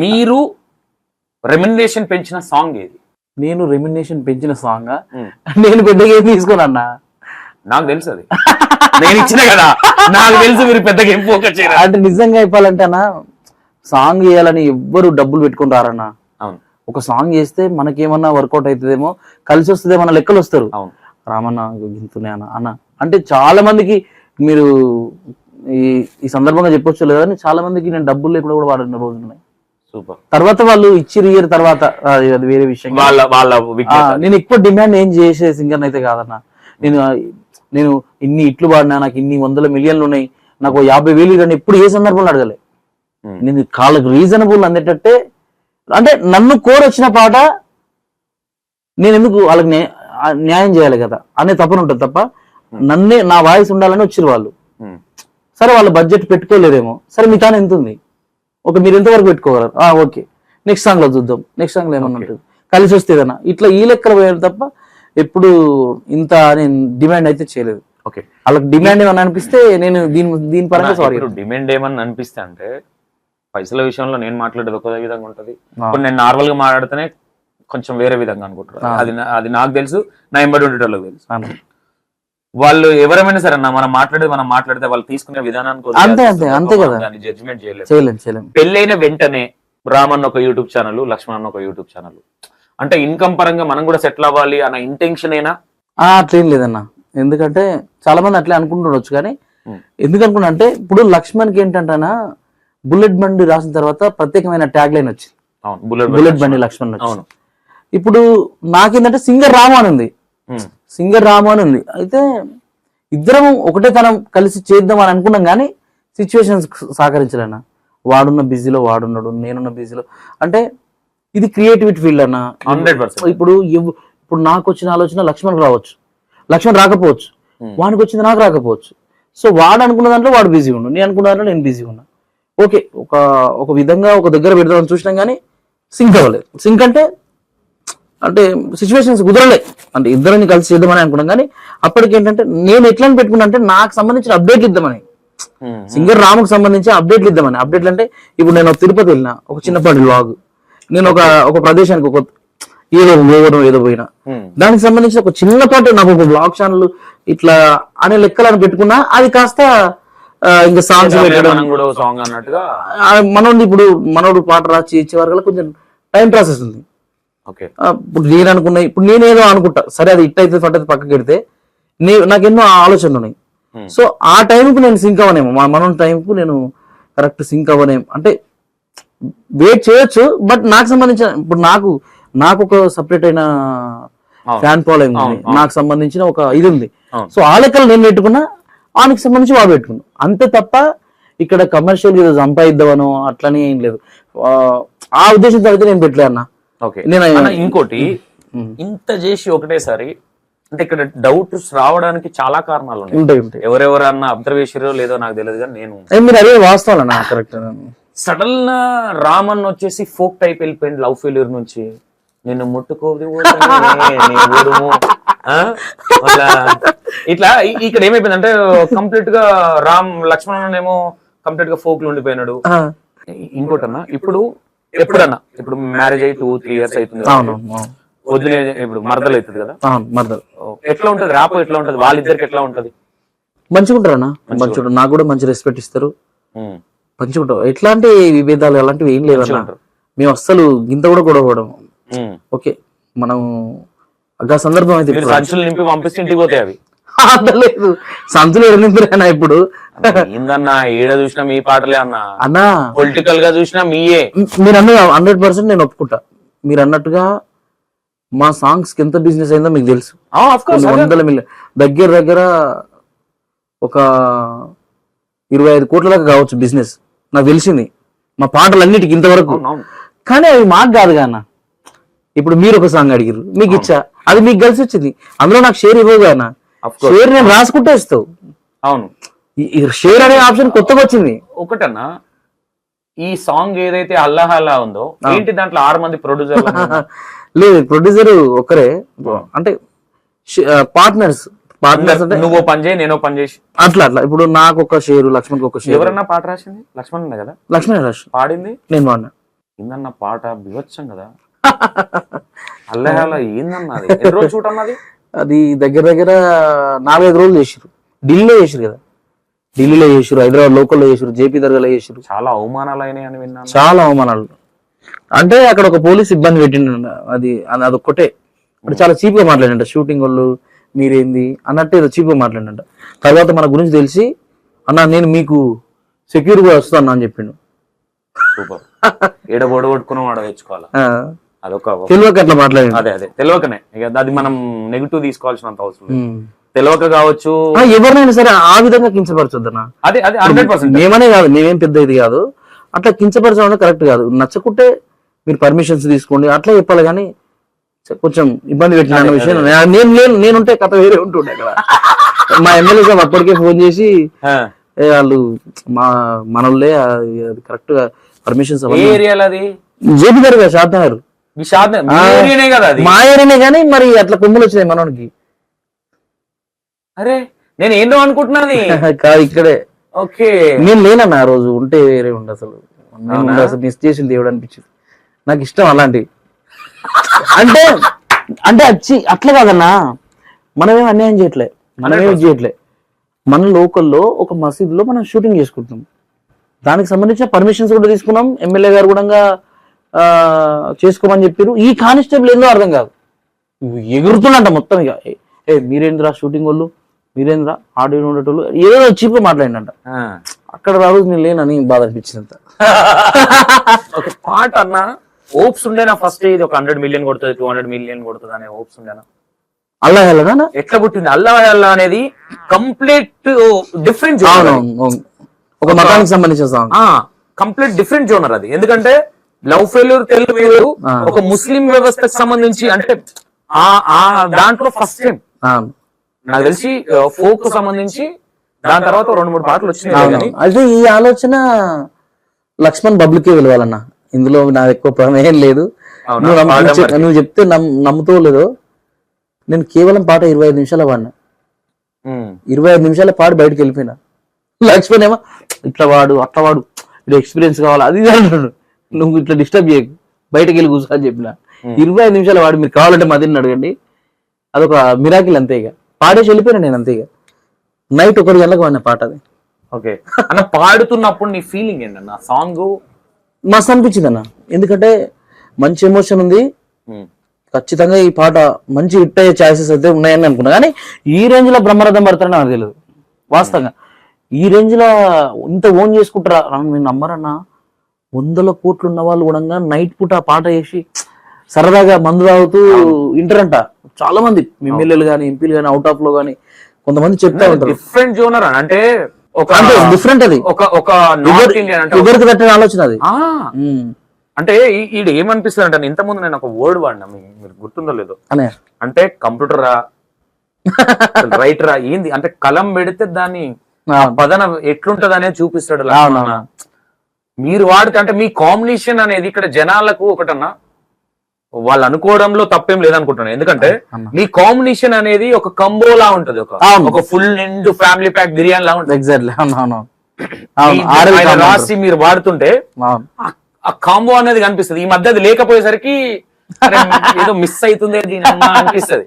మీరు రెమ్యునరేషన్ పెంచిన సాంగ్ ఏది? నేను రెమ్యునేషన్ పెంచిన సాంగ్. నేను పెద్దగా ఏం తీసుకోను అన్న. నాకు తెలుసు అది. నేను ఇచ్చిన కదా. నాకు తెలుసు మీరు పెద్దగా ఏం ఫోకస్ చేయరు. అంటే నిజంగా చెప్పాలంటే అన్న సాంగ్ చేయాలని ఎవ్వరు డబ్బులు పెట్టుకుంటారన్న. అవును. ఒక సాంగ్ చేస్తే మనకేమన్నా వర్కౌట్ అవుతుందేమో కలిసి వస్తుందేమో అన్న లెక్కలు వస్తారు. అవును. రామన్న గింతులే అన్న అన్న. అంటే చాలా మందికి మీరు ఈ ఈ సందర్భంగా చెప్పొచ్చు లేదని చాలా మందికి నేను డబ్బులు లేకుండా కూడా వాడిన రోజులు ఉన్నాయి. సూపర్ తర్వాత వాళ్ళు ఇచ్చి ఇయర్ తర్వాత అది అది వేరే విషయం వాళ్ళ వాళ్ళ నేను ఎక్కువ డిమాండ్ ఏం చేసే సింగర్ అయితే కాదన్న. నేను నేను ఇన్ని ఇట్లు పాడినా నాకు ఇన్ని వందల మిలియన్లు ఉన్నాయి నాకు యాభై వేలు ఇవ్వండి ఎప్పుడు ఏ సందర్భంలో అడగలే. ఉమ్. నేను వాళ్ళకి రీజనబుల్ అందేటట్టే అంటే నన్ను కోరొచ్చిన పాట నేను ఎందుకు వాళ్ళకి న్యాయం చేయాలి కదా అనే తపన ఉంటుంది తప్ప నన్నే నా వాయిస్ ఉండాలని వచ్చిరు వాళ్ళు. ఉమ్. సరే వాళ్ళ బడ్జెట్ పెట్టుకోలేరేమో సరే మీ తాను ఎంత ఉంది ఓకే మీరు ఎంతవరకు పెట్టుకోగలరు. ఆ, ఓకే. నెక్స్ట్ సాంగ్లో చూద్దాం. నెక్స్ట్ సాంగ్లో ఏమన్నా ఉంటుంది? కలిసి వస్తే ఏదన్నా ఇట్లా ఈ లెక్కలు పోయారు తప్ప ఎప్పుడు ఇంత నేను డిమాండ్ అయితే చేయలేదు. ఓకే. వాళ్ళకి డిమాండ్ ఏమన్నా అనిపిస్తే నేను దీని దీని పరంగా సారీ డిమాండ్ ఏమని అనిపిస్తే అంటే పైసల విషయంలో నేను మాట్లాడేది ఒక విధంగా ఉంటది. ఇప్పుడు నేను నార్మల్గా మాట్లాడితేనే కొంచెం వేరే విధంగా అనుకుంటారు ఆ. అది అది నాకు తెలుసు నా ఎంబడి ఉండేటోళ్ళకి తెలుసు. వాళ్ళు ఎవరైనా సరే అన్న మనం మాట్లాడేది మనం మాట్లాడితే వాళ్ళు తీసుకునే విధానానికి అంతే, అంతే, అంతే కదా. జడ్జిమెంట్ చేయలేదు. చేయలేం చేయలేం. పెళ్ళైన వెంటనే రామన్ ఒక యూట్యూబ్ ఛానల్ లక్ష్మణ్ అన్న ఒక యూట్యూబ్ ఛానల్ అంటే ఇన్కమ్ పరంగా మనం కూడా సెటిల్ అవ్వాలి అన్న ఇంటెన్షన్ అయినా అట్లేం లేదన్న. ఎందుకంటే చాలా మంది అట్లే అనుకుంటుండొచ్చు కానీ ఉం. ఎందుకు అనుకున్నా అంటే ఇప్పుడు లక్ష్మణ్కి ఏంటంటేనా బుల్లెట్ బండి రాసిన తర్వాత ప్రత్యేకమైన ట్యాగ్ లైన్ వచ్చింది. అవును బుల్లెట్ బండి లక్ష్మణ్. ఇప్పుడు నాకేంటంటే సింగర్ రాము అని ఉంది. సింగర్ రాము అని ఉంది. అయితే ఇద్దరం ఒకటే తనం కలిసి చేద్దాం అని అనుకున్నాం కానీ సిచ్యువేషన్స్ సహకరించలేనా? వాడున్న బిజీలో వాడున్నాడు నేనున్న బిజీలో. అంటే ఇది క్రియేటివిటీ ఫీల్డ్ అన్న 100%. ఇప్పుడు ఇప్పుడు నాకు వచ్చిన ఆలోచన లక్ష్మణ్ రావచ్చు. లక్ష్మణ్ రాకపోవచ్చు. Hmm. వానికి వచ్చింది నాకు రాకపోవచ్చు. సో వాడు అనుకున్న దాంట్లో వాడు బిజీ ఉండు. నేను అనుకున్న దాంట్లో నేను బిజీ ఉన్నా. ఓకే ఒక ఒక విధంగా ఒక దగ్గర పెడదామని చూసినాం కానీ సింక్ అవ్వలేదు. సింక్ అంటే అంటే సిచ్యువేషన్స్ కుదరలే. అంటే ఇద్దరిని కలిసి చేద్దామని అనుకున్నాం. కానీ అప్పటికి ఏంటంటే నేను ఎట్లా పెట్టుకున్నా అంటే నాకు సంబంధించిన అప్డేట్లు ఇద్దామని. సింగర్ రాముకు సంబంధించి అప్డేట్లు ఇద్దామని. అప్డేట్లు అంటే ఇప్పుడు నేను తిరుపతి వెళ్ళిన ఒక చిన్నపాటి వ్లాగ్ నేను ఒక ఒక ప్రదేశానికి ఒక ఏదో పోవడం ఏదో పోయినా. దానికి సంబంధించి ఒక చిన్నపాటి నాకు ఒక బ్లాగ్ ఛానల్ ఇట్లా అనే లెక్కలను పెట్టుకున్నా అది కాస్త ఇంకా సాంగ్స్ పెట్టడం. మనోడు ఇప్పుడు మనోడు పాట రాసి ఇచ్చే వరకు కొంచెం టైం ప్రాసెస్ ఉంది. ఇప్పుడు నేను అనుకున్నా ఇప్పుడు నేనేదో అనుకుంటా సరే అది ఇట్ అయితే ఫట్ అయితే పక్కకి పెడితే నాకు ఎన్నో ఆలోచనలు ఉన్నాయి Hmm. సో ఆ టైంకు నేను సింక్ అవ్వనేమో మా మనం టైంకు నేను కరెక్ట్ సింక్ అవ్వనేమో అంటే వెయిట్ చేయొచ్చు బట్ నాకు సంబంధించిన ఇప్పుడు నాకు నాకు ఒక సపరేట్ అయిన. ఫ్యాన్ ఫాలోయింగ్ ఉంది అవును, అవును. నాకు సంబంధించిన ఒక ఇది ఉంది. సో ఆ లెక్కలు నేను పెట్టుకున్నా ఆయనకి సంబంధించి వాడు పెట్టుకున్నా అంతే తప్ప ఇక్కడ కమర్షియల్ ఏదో సంపాదిద్దామనో అట్లనే ఏం లేదు ఆ, ఉద్దేశంతో అయితే నేను పెట్టలే అన్న నేను ఇంకోటి. ఇంత చేసి ఒకటేసారి అంటే ఇక్కడ డౌట్స్ రావడానికి చాలా కారణాలు ఉన్నాయి. ఉంటాయి ఎవరెవరన్నా అబ్జర్వ్ చేసిరో లేదో నాకు తెలియదు కానీ నేను మీరు అదే వాస్తవాలన్నా కరెక్ట్ సడన్ రామన్ వచ్చేసి ఫోక్ టైప్ వెళ్ళిపోయింది లవ్ ఫెయిల్యూర్ నుంచి. నిన్ను ముట్టుకోదు ఇట్లా ఇక్కడ ఏమైపోయింది అంటే కంప్లీట్గా రామ్ లక్ష్మణ్ ఏమో కంప్లీట్గా ఫోక్లో ఉండిపోయినాడు ఇంకోటన్నా ఇప్పుడు ఎప్పుడన్నా. ఇప్పుడు మ్యారేజ్ అయ్యి టూ త్రీ ఇయర్స్ అవుతుంది కదా. అవును అవును. వదిలే ఇప్పుడు మరదలు అవుతుంది కదా. అవును మరదలు. ఎట్లా ఉంటది? ర్యాప్ ఎట్లా ఉంటది? వాళ్ళిద్దరికి ఎట్లా ఉంటది? మంచిగా ఉంటారన్నా మంచిగా ఉంటారు. నాకు కూడా మంచి రెస్పెక్ట్ ఇస్తారు. ఉమ్, మంచిగా ఉంటారు. ఎట్లాంటి విభేదాలు అలాంటివి ఏం లేవన్నా. ఉంటారు. మేము అస్సలు గింత కూడా గొడవ పడము. ఉమ్. ఓకే. మనం ఆ సందర్భం అయితే మీరు ఇప్పుడు సంచులు నింపి పంపిస్తే ఇంటికి పోతాయి అవి. లేదు. సంచులు ఎడనింపురేనా ఇప్పుడు? ఏందన్నా ఏడ చూసినా మీ పాటలే అన్నా. అన్నా. పొలిటికల్గా చూసినా మీయే. మీరు అన్న హండ్రెడ్ పర్సెంట్ నేను ఒప్పుకుంటా. మీరు అన్నట్టుగా మా సాంగ్స్కి ఎంత బిజినెస్ అయిందో మీకు తెలుసు. ఆఫ్ కోర్స్ కొన్ని వందల మిలియన్ దగ్గర దగ్గర ఒక ఇరవై ఐదు కోట్ల దాకా కావచ్చు బిజినెస్ నాకు తెలిసింది. మా పాటలన్నిటికి ఇంతవరకు. కానీ అవి మాకు కాదు అన్న ఇప్పుడు మీరు ఒక సాంగ్ అడిగారు మీకు ఇచ్చా. అది మీకు కలిసి వచ్చింది అందులో నాకు షేర్ ఇవ్వగా అన్న Of course. షేర్ నేను రాసుకుంటే ఇస్తావు. అవును. ఈ షేర్ అనే ఆప్షన్ కొత్తగా వచ్చింది. ఒకటన్నా ఈ సాంగ్ ఏదైతే అల్లాహ్ అల్లా ఉందో ఏంటి దాంట్లో ఆరు మంది ప్రొడ్యూసర్ లేదు ప్రొడ్యూసర్ ఒక్కరే అంటే పార్ట్నర్స్ పార్ట్నర్స్ అంటే నువ్వు పని చేయి నేను పని చేసి. అట్లా అట్లా. ఇప్పుడు నాకు ఒక షేరు లక్ష్మణ్కి ఒక షేర్ ఎవరన్నా పాట రాసింది? లక్ష్మణ్ కదా? లక్ష్మణ్ రాష్ట్రం పాడింది? నేను వాడినా ఏందన్న పాట? బివచ్చం కదా. అల్లహాల ఏందన్న అది? ఎన్ని అన్నది? అది దగ్గర దగ్గర నాలుగైదు రోజులు చేసిరు ఢిల్లీలో చేసిరు కదా. ఢిల్లీలో చేసిరు హైదరాబాద్ లోకల్లో చేసిరు జేపీ దర్గాలో చేసిరు చాలా అవమానాలు అయినాయి అని విన్నాను. చాలా అవమానాలు. అంటే అక్కడ ఒక పోలీస్ ఇబ్బంది పెట్టిండు అది అది అదొక్కటే. అంటే చాలా చీప్గా మాట్లాడంట షూటింగ్ వాళ్ళు మీరేంది? అన్నట్టు ఏదో చీప్గా మాట్లాడంట తర్వాత మన గురించి తెలిసి అన్న నేను మీకు సెక్యూర్గా వస్తాను అని చెప్పిండు. సూపర్. ఏడ కొట్టుకుని వాడ తెచ్చుకోవాలా? అదొక తెలియక అట్లా మాట్లాడిండు అదే అదే. తెలియకనే. ఇక అది మనం నెగిటివ్ తీసుకోవాల్సినంత అవసరం. తెలియక కావచ్చు. ఎవరినైనా సరే ఆ విధంగా కించపరచొద్దన్నా అదే అదే హండ్రెడ్ పర్సెంట్ మేమనే కాదు మేమేం పెద్ద ఇది కాదు. అట్లా కించపరచడం కరెక్ట్ కాదు. నచ్చకుంటే మీరు పర్మిషన్స్ తీసుకోండి అట్లా చెప్పాలి కానీ కొంచెం ఇబ్బంది పెట్టిన విషయం. నేను నేను నేనుంటే కథ వేరే ఉంటుండే అక్కడ మా ఎమ్మెల్యే సార్ అప్పటికే ఫోన్ చేసి వాళ్ళు మా మనోళ్ళే అది కరెక్ట్గా పర్మిషన్స్ ఏ ఏరియాలో అది? జేపీ గారు కదా షాద్ నగర్ మీ కదా అది. మా ఏరియానే కానీ మరి అట్లా కొమ్ములు వచ్చినాయి మనోడికి అరే నేను ఏందో అనుకుంటున్నది. కాదు ఇక్కడే. ఓకే. నేను లేనన్న ఆ రోజు ఉంటే వేరే ఉండే అసలు. నేను ఉండే అసలు మిస్ చేసింది దేవుడు అనిపించింది. నాకు ఇష్టం అలాంటివి అంటే అంటే వచ్చి అట్లా కాదన్నా. మనమేం అన్యాయం చేయట్లే. మనమేం చేయట్లే. మన లోకల్లో ఒక మసీదులో మనం షూటింగ్ చేసుకుంటున్నాం. దానికి సంబంధించిన పర్మిషన్స్ కూడా తీసుకున్నాం. ఎమ్మెల్యే గారు కూడా చేసుకోమని చెప్పారు ఈ కానిస్టేబుల్ ఏందో అర్థం కాదు. ఎగురుతున్నట్ట మొత్తం ఇక. ఏ- మీరేంద్రా షూటింగ్ వాళ్ళు? మీరేంద్రా? ఆడియో ఉండేటోళ్ళు? ఏదో చీప్ మాట్లాడిందంట అక్కడ రాదు నేను లేనని బాధ అనిపించింది ఒక పాట అన్న హోప్స్ ఉండేనా ఫస్ట్ ఇది ఒక హండ్రెడ్ మిలియన్ కొడుతుంది టూ హండ్రెడ్ మిలియన్ కొడుతుంది అనే హోప్స్ ఉండేనా? అల్లా ఎట్లా పుట్టింది? అల్లా అనేది కంప్లీట్ డిఫరెంట్. ఒక మతానికి సంబంధించిన సాంగ్ కంప్లీట్ డిఫరెంట్ జోనర్ అది. ఎందుకంటే లవ్ ఫెయిల్యూర్ తెలుగు వేరు. ఒక ముస్లిం వ్యవస్థకు సంబంధించి అంటే ఆ దాంట్లో ఫస్ట్ టైం నాకు తెలిసి ఫోక్ సంబంధించి దాని తర్వాత రెండు మూడు పాటలు వచ్చినాయి అయితే ఈ ఆలోచన లక్ష్మణ్ బబ్లుకే వెళ్ళాలన్న ఇందులో నా ఎక్కువ ప్రమేయం లేదు? నువ్వు చెప్తే నమ్- నమ్ముతావో లేదో. నేను కేవలం పాట ఇరవై ఐదు నిమిషాలు వాడినా. ఇరవై ఐదు నిమిషాల పాడి బయటకు వెళ్ళిపోయినా. లక్ష్మణ్ ఏమో ఇట్లా వాడు అట్లా వాడు. ఎక్స్పీరియన్స్ కావాలి? అది అంటాడు నువ్వు ఇట్లా డిస్టర్బ్ చేయకు. బయటకు వెళ్ళి కూర్చో అని చెప్పిన. ఇరవై ఐదు నిమిషాలు వాడు మీరు కావాలంటే మదిని అడగండి. అదొక మిరాకిల్ అంతే ఇక. పాడేసి వెళ్ళిపోయినా నేను అంతే ఇక. నైట్ ఒకటి గంటలకు వాడిన పాట అది. ఓకే. అన్న పాడుతున్నప్పుడు నీ ఫీలింగ్ ఏంటన్న సాంగ్ మస్తు అనిపించింది అన్న ఎందుకంటే మంచి ఎమోషన్ ఉంది. ఖచ్చితంగా ఈ పాట మంచి హిట్ అయ్యే ఛాయిసెస్ అయితే ఉన్నాయని అనుకున్నా. కానీ ఈ రేంజ్లో బ్రహ్మరథం పడతారని నాకు తెలియదు. వాస్తవంగా. ఈ రేంజ్లో ఇంత ఓన్ చేసుకుంటారా? మీరు నమ్మరన్నా? వందల కోట్లు ఉన్న వాళ్ళు కూడా నైట్ పూట ఆ పాట వేసి సరదాగా మందు తాగుతూ ఇంటరంట చాలా మంది. ఎమ్మెల్యేలు కానీ ఎంపీలు కానీ అవుట్ ఆఫ్లో కానీ కొంతమంది చెప్తా ఉంటారు. డిఫరెంట్ జోనర్ అంటే ఒక అంటే డిఫరెంట్ అది. ఒక ఒక నార్త్ ఇండియన్ అంటే ఎవరికి తట్టిన ఆలోచన అది. అంటే ఈడు ఏమనిపిస్తుంది అంటే ఇంత ముందు నేను ఒక వర్డ్ వాడినా మీరు గుర్తుందో లేదో? అంటే కంప్యూటర్ రైటర్ రా ఏంది? అంటే కలం పెడితే దాన్ని. పదన ఎట్లుంటది అనేది చూపిస్తాడు. మీరు వాడితే అంటే మీ కాంబినేషన్ అనేది ఇక్కడ జనాలకు ఒకటన్నా వాళ్ళు అనుకోవడంలో తప్పేం లేదనుకుంటున్నాను. ఎందుకంటే. మీ కాంబినేషన్ అనేది ఒక కంబోలా ఉంటది ఒక. ఒక ఫుల్ నిండు ఫ్యామిలీ ప్యాక్ బిర్యానీ లా ఉంటుంది. ఎగ్జాక్ట్లీ. కాంబో రాసి మీరు వాడుతుంటే ఆ- కాంబో అనేది కనిపిస్తుంది. ఈ మధ్య అది లేకపోయేసరికి ఏదో మిస్ అవుతుంది దీని అనిపిస్తుంది.